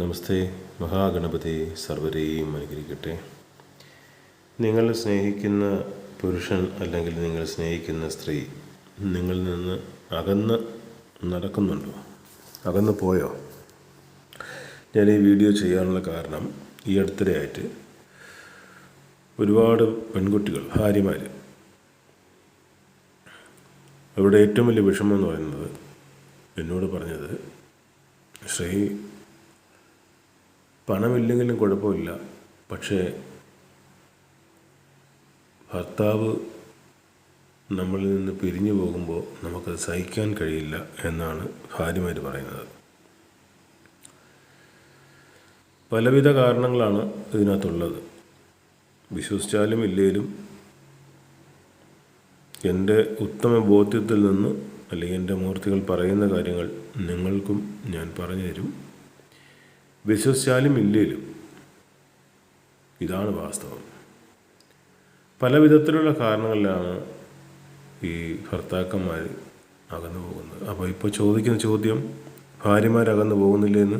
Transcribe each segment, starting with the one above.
നമസ്തേ മഹാഗണപതി സർവരെയും അനുഗ്രഹിക്കട്ടെ. നിങ്ങൾ സ്നേഹിക്കുന്ന പുരുഷൻ അല്ലെങ്കിൽ നിങ്ങൾ സ്നേഹിക്കുന്ന സ്ത്രീ നിങ്ങളിൽ നിന്ന് അകന്ന് നടക്കുന്നുണ്ടോ? അകന്ന് പോയോ? ഞാൻ ഈ വീഡിയോ ചെയ്യാനുള്ള കാരണം ഈ അടുത്തിടെയായിട്ട് ഒരുപാട് പെൺകുട്ടികൾ ഭാര്യമാർ അവരുടെ ഏറ്റവും വലിയ വിഷമം എന്ന് പറയുന്നത് എന്നോട് പറഞ്ഞത് ശ്രീ പണമില്ലെങ്കിലും കുഴപ്പമില്ല. പക്ഷേ ഭർത്താവ് നമ്മളിൽ നിന്ന് പിരിഞ്ഞു പോകുമ്പോൾ നമുക്കത് സഹിക്കാൻ കഴിയില്ല എന്നാണ് ഭാര്യമാർ പറയുന്നത്. പലവിധ കാരണങ്ങളാണ് ഇതിനകത്തുള്ളത്. വിശ്വസിച്ചാലും ഇല്ലെങ്കിലും എന്റെ ഉത്തമ ബോധ്യത്തിൽ നിന്ന് അല്ലെങ്കിൽ എന്റെ മൂർത്തികൾ പറയുന്ന കാര്യങ്ങൾ നിങ്ങൾക്കും ഞാൻ പറഞ്ഞു തരും. വിശ്വസിച്ചാലും ഇല്ലേലും ഇതാണ് വാസ്തവം. പല വിധത്തിലുള്ള കാരണങ്ങളിലാണ് ഈ ഭർത്താക്കന്മാർ അകന്നു പോകുന്നത്. അപ്പോൾ ഇപ്പോൾ ചോദിക്കുന്ന ചോദ്യം ഭാര്യമാർ അകന്നു പോകുന്നില്ലേ എന്ന്?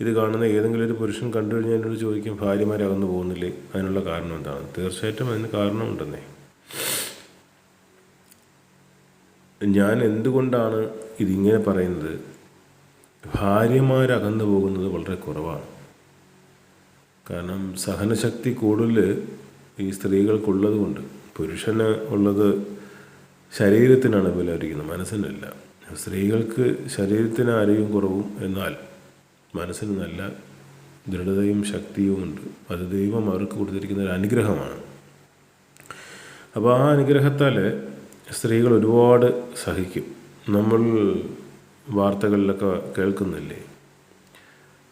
ഇത് കാണുന്ന ഏതെങ്കിലും ഒരു പുരുഷൻ കണ്ടു കഴിഞ്ഞാൽ എന്നോട് ചോദിക്കും ഭാര്യമാർ അകന്നു പോകുന്നില്ലേ? അതിനുള്ള കാരണം എന്താണ്? തീർച്ചയായിട്ടും അതിന് കാരണമുണ്ടെന്നേ. ഞാൻ എന്തുകൊണ്ടാണ് ഇതിങ്ങനെ പറയുന്നത്? ഭാര്യമാരകന്നു പോകുന്നത് വളരെ കുറവാണ്. കാരണം സഹനശക്തി കൂടുതൽ ഈ സ്ത്രീകൾക്കുള്ളത് കൊണ്ട് പുരുഷന് ഉള്ളത് ശരീരത്തിനാണ് വിലയിരിക്കുന്നത് മനസ്സിനല്ല. സ്ത്രീകൾക്ക് ശരീരത്തിന് ആരോഗ്യം കുറവും എന്നാൽ മനസ്സിന് നല്ല ദൃഢതയും ശക്തിയും ഉണ്ട്. അത് ദൈവം അവർക്ക് കൊടുത്തിരിക്കുന്ന ഒരു അനുഗ്രഹമാണ്. അപ്പോൾ ആ അനുഗ്രഹത്താൽ സ്ത്രീകൾ ഒരുപാട് സഹിക്കും. നമ്മൾ വാർത്തകളിലൊക്കെ കേൾക്കുന്നില്ലേ?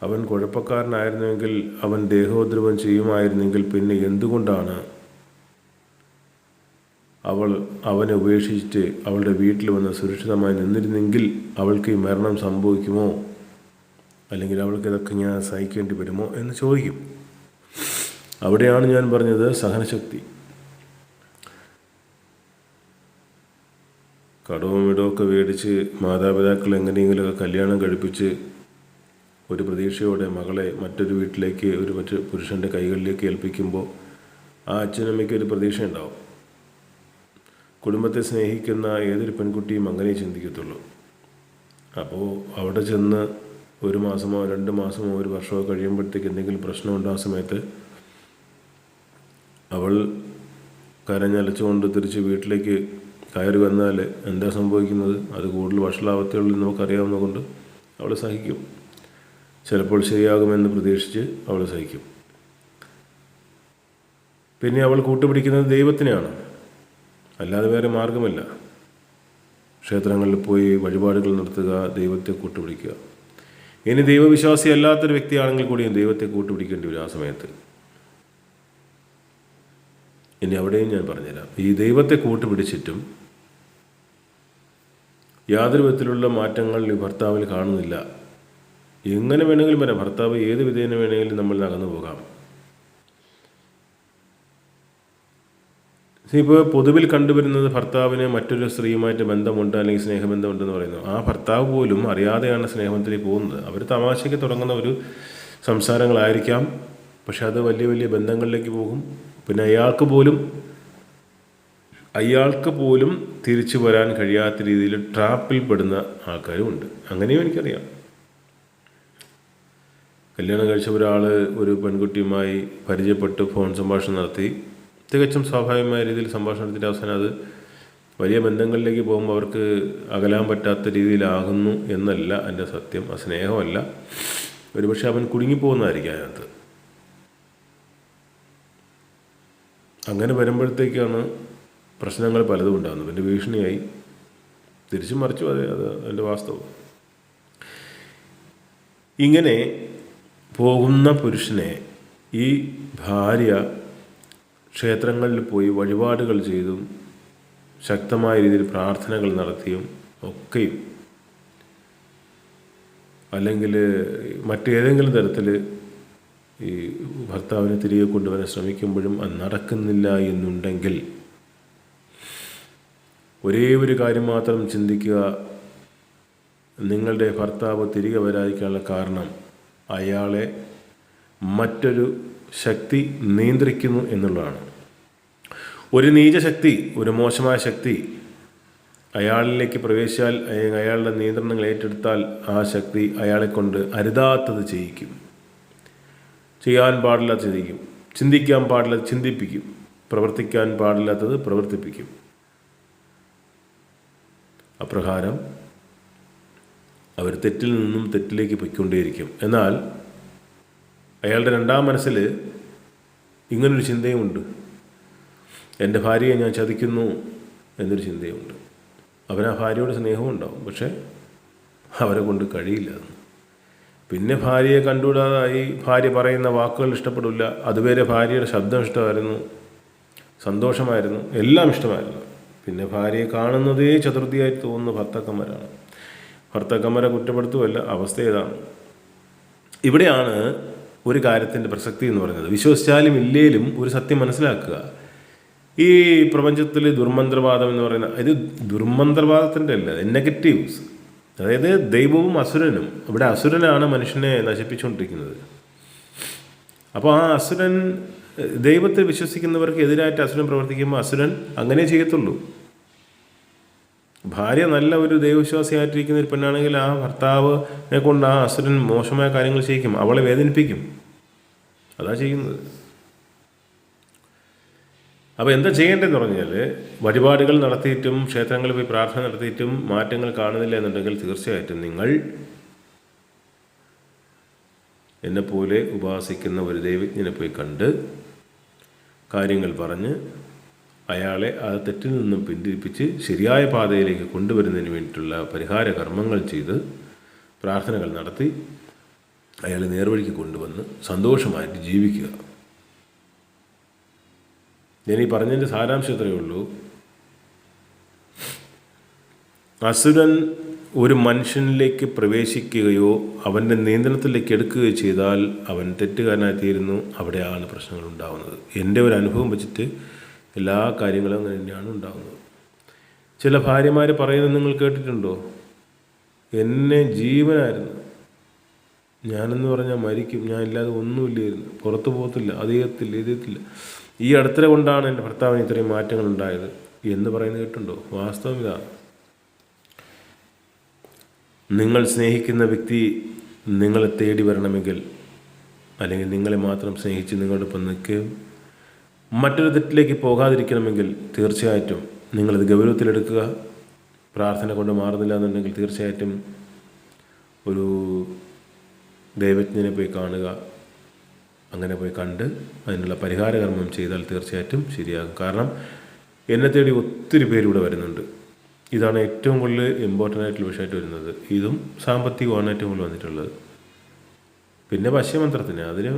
അവൻ കുഴപ്പക്കാരനായിരുന്നുവെങ്കിൽ അവൻ ദേഹോദ്രവം ചെയ്യുമായിരുന്നെങ്കിൽ പിന്നെ എന്തുകൊണ്ടാണ് അവൾ അവനെ ഉപേക്ഷിച്ചിട്ട് അവളുടെ വീട്ടിൽ വന്ന് സുരക്ഷിതമായി നിന്നിരുന്നെങ്കിൽ അവൾക്ക് ഈ മരണം സംഭവിക്കുമോ? അല്ലെങ്കിൽ അവൾക്ക് ഇതൊക്കെ ഞാൻ സഹിക്കേണ്ടി വരുമോ എന്ന് ചോദിക്കും. അവിടെയാണ് ഞാൻ പറഞ്ഞത് സഹനശക്തി. കടവും ഇടമൊക്കെ മേടിച്ച് മാതാപിതാക്കൾ എങ്ങനെയെങ്കിലുമൊക്കെ കല്യാണം കഴിപ്പിച്ച് ഒരു പ്രതീക്ഷയോടെ മകളെ മറ്റൊരു വീട്ടിലേക്ക് ഒരു മറ്റ് പുരുഷന്റെ കൈകളിലേക്ക് ഏൽപ്പിക്കുമ്പോൾ ആ അച്ഛനമ്മയ്ക്ക് ഒരു പ്രതീക്ഷ ഉണ്ടാവും കുടുംബത്തെ സ്നേഹിക്കുന്ന ഏതൊരു പെൺകുട്ടിയും അങ്ങനെ ചിന്തിക്കത്തുള്ളൂ. അപ്പോൾ അവിടെ ചെന്ന് ഒരു മാസമോ രണ്ട് മാസമോ ഒരു വർഷമോ കഴിയുമ്പോഴത്തേക്ക് എന്തെങ്കിലും പ്രശ്നമുണ്ടോ ആ സമയത്ത്? അവൾ കരഞ്ഞലച്ചുകൊണ്ട് തിരിച്ച് വീട്ടിലേക്ക് കയറി വന്നാൽ എന്താ സംഭവിക്കുന്നത്? അത് കൂടുതൽ വഷളാവത്തുള്ളൂ നമുക്കറിയാവുന്നതുകൊണ്ട് നമുക്കറിയാവുന്നത് അവൾ സഹിക്കും. ചിലപ്പോൾ ശരിയാകുമെന്ന് പ്രതീക്ഷിച്ച് അവൾ സഹിക്കും. പിന്നെ അവൾ കൂട്ടുപിടിക്കുന്നത് ദൈവത്തിനെയാണ്. അല്ലാതെ വേറെ മാർഗമില്ല ക്ഷേത്രങ്ങളിൽ പോയി വഴിപാടുകൾ നടത്തുക ദൈവത്തെ കൂട്ടുപിടിക്കുക. ഇനി ദൈവവിശ്വാസി അല്ലാത്തൊരു വ്യക്തിയാണെങ്കിൽ കൂടിയും ദൈവത്തെ കൂട്ടുപിടിക്കേണ്ടി വരും ആ സമയത്ത്. ഇനി അവിടെയും ഞാൻ പറഞ്ഞുതരാം. ഈ ദൈവത്തെ കൂട്ടുപിടിച്ചിട്ടും യാതൊരു വിധത്തിലുള്ള മാറ്റങ്ങൾ ഈ ഭർത്താവിൽ കാണുന്നില്ല. എങ്ങനെ വേണമെങ്കിലും വരാം. ഭർത്താവ് ഏത് വിധേന വേണമെങ്കിലും നമ്മൾ നടന്നു പോകാം. ഇപ്പോൾ പൊതുവിൽ കണ്ടുവരുന്നത് ഭർത്താവിന് മറ്റൊരു സ്ത്രീയുമായിട്ട് ബന്ധമുണ്ട് അല്ലെങ്കിൽ സ്നേഹബന്ധമുണ്ടെന്ന് പറയുന്നു. ആ ഭർത്താവ് പോലും അറിയാതെയാണ് സ്നേഹബന്ധത്തിലേക്ക് പോകുന്നത്. അവർ തമാശയ്ക്ക് തുടങ്ങുന്ന ഒരു സംസാരങ്ങളായിരിക്കാം. പക്ഷെ അത് വലിയ വലിയ ബന്ധങ്ങളിലേക്ക് പോകും. പിന്നെ അയാൾക്ക് പോലും അയാൾക്ക് പോലും തിരിച്ചു വരാൻ കഴിയാത്ത രീതിയിൽ ട്രാപ്പിൽ പെടുന്ന ആൾക്കാരും ഉണ്ട്. അങ്ങനെയും എനിക്കറിയാം. കല്യാണം കഴിച്ച ഒരാൾ ഒരു പെൺകുട്ടിയുമായി പരിചയപ്പെട്ട് ഫോൺ സംഭാഷണം നടത്തി. തികച്ചും സ്വാഭാവികമായ രീതിയിൽ സംഭാഷണം നടത്തിയിട്ട് അവസാനം അത് വലിയ ബന്ധങ്ങളിലേക്ക് പോകുമ്പോൾ അവർക്ക് അകലാൻ പറ്റാത്ത രീതിയിലാകുന്നു എന്നല്ല എന്റെ സത്യം. ആ സ്നേഹമല്ല. ഒരുപക്ഷെ അവൻ കുടുങ്ങിപ്പോകുന്നതായിരിക്കും അതിനകത്ത്. അങ്ങനെ വരുമ്പോഴത്തേക്കാണ് പ്രശ്നങ്ങൾ പലതും ഉണ്ടാകുന്നത്. പിന്നെ ഭീഷണിയായി. തിരിച്ചു മറിച്ചു. അതെ അത് എന്റെ വാസ്തവം. ഇങ്ങനെ പോകുന്ന പുരുഷനെ ഈ ഭാര്യ ക്ഷേത്രങ്ങളിൽ പോയി വഴിപാടുകൾ ചെയ്തും ശക്തമായ രീതിയിൽ പ്രാർത്ഥനകൾ നടത്തിയും ഒക്കെയും. അല്ലെങ്കിൽ മറ്റേതെങ്കിലും തരത്തിൽ ഈ ഭർത്താവിനെ തിരികെ കൊണ്ടുവരാൻ ശ്രമിക്കുമ്പോഴും അത് നടക്കുന്നില്ല എന്നുണ്ടെങ്കിൽ ഒരേ ഒരു കാര്യം മാത്രം ചിന്തിക്കുക. നിങ്ങളുടെ ഭർത്താവ് തിരികെ വരാതിരിക്കാനുള്ള കാരണം അയാളെ മറ്റൊരു ശക്തി നിയന്ത്രിക്കുന്നു എന്നുള്ളതാണ്. ഒരു നീചശക്തി ഒരു മോശമായ ശക്തി അയാളിലേക്ക് പ്രവേശിച്ചാൽ അയാളുടെ നിയന്ത്രണങ്ങൾ ഏറ്റെടുത്താൽ ആ ശക്തി അയാളെക്കൊണ്ട് അരുതാത്തത് ചെയ്യിക്കും. ചെയ്യാൻ പാടില്ലാത്ത ചിന്തിക്കും. ചിന്തിക്കാൻ പാടില്ലാത്ത ചിന്തിപ്പിക്കും. പ്രവർത്തിക്കാൻ പാടില്ലാത്തത് പ്രവർത്തിപ്പിക്കും. അപ്രകാരം അവർ തെറ്റിൽ നിന്നും തെറ്റിലേക്ക് പൊയ്ക്കൊണ്ടേയിരിക്കും. എന്നാൽ അയാളുടെ രണ്ടാം മനസ്സിൽ ഇങ്ങനൊരു ചിന്തയുമുണ്ട്. എന്റെ ഭാര്യയെ ഞാൻ ചതിക്കുന്നു എന്നൊരു ചിന്തയുമുണ്ട് അവൻ ആ ഭാര്യയോട് സ്നേഹവും ഉണ്ടാവും പക്ഷേ അവരെ കൊണ്ട് കഴിയില്ല പിന്നെ ഭാര്യയെ കണ്ടുകൂടാതായി ഭാര്യ പറയുന്ന വാക്കുകൾ ഇഷ്ടപ്പെടില്ല. അതുവരെ ഭാര്യയുടെ ശബ്ദം ഇഷ്ടമായിരുന്നു. സന്തോഷമായിരുന്നു. എല്ലാം ഇഷ്ടമായിരുന്നു. പിന്നെ ഭാര്യയെ കാണുന്നതേ ചതുർത്ഥിയായി തോന്നുന്നു ഭർത്താക്കന്മാരാണ്. ഭർത്താക്കന്മാരെ കുറ്റപ്പെടുത്തുമല്ല അവസ്ഥ ഏതാണ്? ഇവിടെയാണ് ഒരു കാര്യത്തിന്റെ പ്രസക്തി എന്ന് പറയുന്നത്. വിശ്വസിച്ചാലും ഇല്ലേലും ഒരു സത്യം മനസ്സിലാക്കുക. ഈ പ്രപഞ്ചത്തിൽ ദുർമന്ത്രവാദം എന്ന് പറയുന്ന ഇത് ദുർമന്ത്രവാദത്തിന്റെ അല്ല നെഗറ്റീവ്സ്. അതായത് ദൈവവും അസുരനും. ഇവിടെ അസുരനാണ് മനുഷ്യനെ നശിപ്പിച്ചുകൊണ്ടിരിക്കുന്നത്. അപ്പോൾ ആ അസുരൻ ദൈവത്തെ വിശ്വസിക്കുന്നവർക്ക് എതിരായിട്ട് അസുരൻ പ്രവർത്തിക്കുമ്പോൾ അസുരൻ അങ്ങനെ ചെയ്യത്തുള്ളൂ. ഭാര്യ നല്ല ഒരു ദൈവവിശ്വാസിയായിട്ടിരിക്കുന്ന ഒരു പെണ്ണാണെങ്കിൽ ആ ഭർത്താവിനെ കൊണ്ട് ആ അസുരൻ മോശമായ കാര്യങ്ങൾ ചെയ്യിക്കും. അവളെ വേദനിപ്പിക്കും. അതാ ചെയ്യുന്നത്. അപ്പോൾ എന്താ ചെയ്യേണ്ടതെന്ന് പറഞ്ഞാൽ വഴിപാടുകൾ നടത്തിയിട്ടും ക്ഷേത്രങ്ങളിൽ പോയി പ്രാർത്ഥന നടത്തിയിട്ടും മാറ്റങ്ങൾ കാണുന്നില്ല എന്നുണ്ടെങ്കിൽ തീർച്ചയായിട്ടും നിങ്ങൾ എന്നെപ്പോലെ ഉപാസിക്കുന്ന ഒരു ദൈവജ്ഞനെ പോയി കണ്ട് കാര്യങ്ങൾ പറഞ്ഞ് അയാളെ ആ തെറ്റിൽ നിന്നും പിന്തിരിപ്പിച്ച് ശരിയായ പാതയിലേക്ക് കൊണ്ടുവരുന്നതിന് വേണ്ടിയിട്ടുള്ള പരിഹാര കർമ്മങ്ങൾ ചെയ്ത് പ്രാർത്ഥനകൾ നടത്തി അയാളെ നേർവഴിക്ക് കൊണ്ടുവന്ന് സന്തോഷമായിട്ട് ജീവിക്കുക. ഞാൻ ഈ പറഞ്ഞതിന്റെ സാരാംശം ഇത്രയേ ഉള്ളൂ. അസുരൻ ഒരു മനുഷ്യനിലേക്ക് പ്രവേശിക്കുകയോ അവന്റെ നിയന്ത്രണത്തിലേക്ക് എടുക്കുകയോ ചെയ്താൽ അവൻ തെറ്റുകാരനായി തീരുന്നു അവിടെയാണ് പ്രശ്നങ്ങൾ ഉണ്ടാകുന്നത് എന്റെ ഒരു അനുഭവം വെച്ചിട്ട് എല്ലാ കാര്യങ്ങളും അങ്ങനെ തന്നെയാണ് ഉണ്ടാകുന്നത് ചില ഭാര്യമാർ പറയുന്നത് നിങ്ങൾ കേട്ടിട്ടുണ്ടോ? എന്നെ ജീവനായിരുന്നു. ഞാനെന്ന് പറഞ്ഞാൽ മരിക്കും. ഞാൻ ഇല്ലാതെ ഒന്നുമില്ലായിരുന്നു. പുറത്തു പോകത്തില്ല. അത് ചെയ്യത്തില്ല. ഈ അടുത്തര കൊണ്ടാണ് എന്റെ ഭർത്താവിന് ഇത്രയും മാറ്റങ്ങൾ ഉണ്ടായത് എന്ന് പറയുന്നത് കേട്ടുണ്ടോ? വാസ്തവം ഇതാണ് നിങ്ങൾ സ്നേഹിക്കുന്ന വ്യക്തി നിങ്ങളെ തേടി വരണമെങ്കിൽ അല്ലെങ്കിൽ നിങ്ങളെ മാത്രം സ്നേഹിച്ച് നിങ്ങളുടെ ഒപ്പം നിൽക്കുകയും മറ്റൊരു തെറ്റിലേക്ക് പോകാതിരിക്കണമെങ്കിൽ തീർച്ചയായിട്ടും നിങ്ങളത് ഗൗരവത്തിലെടുക്കുക. പ്രാർത്ഥന കൊണ്ട് മാറുന്നില്ല എന്നുണ്ടെങ്കിൽ തീർച്ചയായിട്ടും ഒരു ദൈവജ്ഞനെ പോയി കാണുക. അങ്ങനെ പോയി കണ്ട് അതിനുള്ള പരിഹാരകർമ്മം ചെയ്താൽ തീർച്ചയായിട്ടും ശരിയാകും. കാരണം എന്നെ തേടി ഒത്തിരി പേര് ഇവിടെ വരുന്നുണ്ട്. ഇതാണ് ഏറ്റവും കൂടുതൽ ഇമ്പോർട്ടന്റ് ആയിട്ടുള്ള വിഷയമായിട്ട് വരുന്നത്. ഇതും സാമ്പത്തികമാണ് ഏറ്റവും കൂടുതൽ വന്നിട്ടുള്ളത്. പിന്നെ പശ്യമന്ത്രത്തിന് അതിന്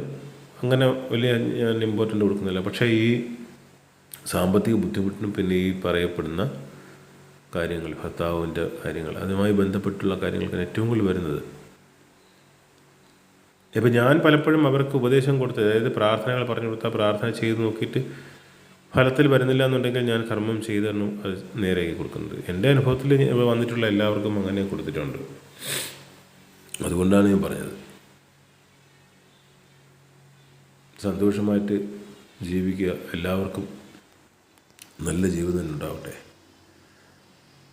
അങ്ങനെ വലിയ ഞാൻ ഇമ്പോർട്ടന്റ് കൊടുക്കുന്നില്ല. പക്ഷേ ഈ സാമ്പത്തിക ബുദ്ധിമുട്ടിനും പിന്നെ ഈ പറയപ്പെടുന്ന കാര്യങ്ങൾ ഭർത്താവിന്റെ കാര്യങ്ങൾ അതുമായി ബന്ധപ്പെട്ടുള്ള കാര്യങ്ങൾക്കാണ് ഏറ്റവും കൂടുതൽ വരുന്നത്. ഇപ്പം ഞാൻ പലപ്പോഴും അവർക്ക് ഉപദേശം കൊടുത്ത് അതായത് പ്രാർത്ഥനകൾ പറഞ്ഞു കൊടുത്താൽ പ്രാർത്ഥന ചെയ്ത് നോക്കിയിട്ട് ഫലത്തിൽ വരുന്നില്ല എന്നുണ്ടെങ്കിൽ ഞാൻ കർമ്മം ചെയ്താണ് അത് നേരെയാക്കി കൊടുക്കുന്നത്. എന്റെ അനുഭവത്തിൽ വന്നിട്ടുള്ള എല്ലാവർക്കും അങ്ങനെ കൊടുത്തിട്ടുണ്ട്. അതുകൊണ്ടാണ് ഞാൻ പറഞ്ഞത്. സന്തോഷമായിട്ട് ജീവിക്കുക. എല്ലാവർക്കും നല്ല ജീവിതം ഉണ്ടാവട്ടെ.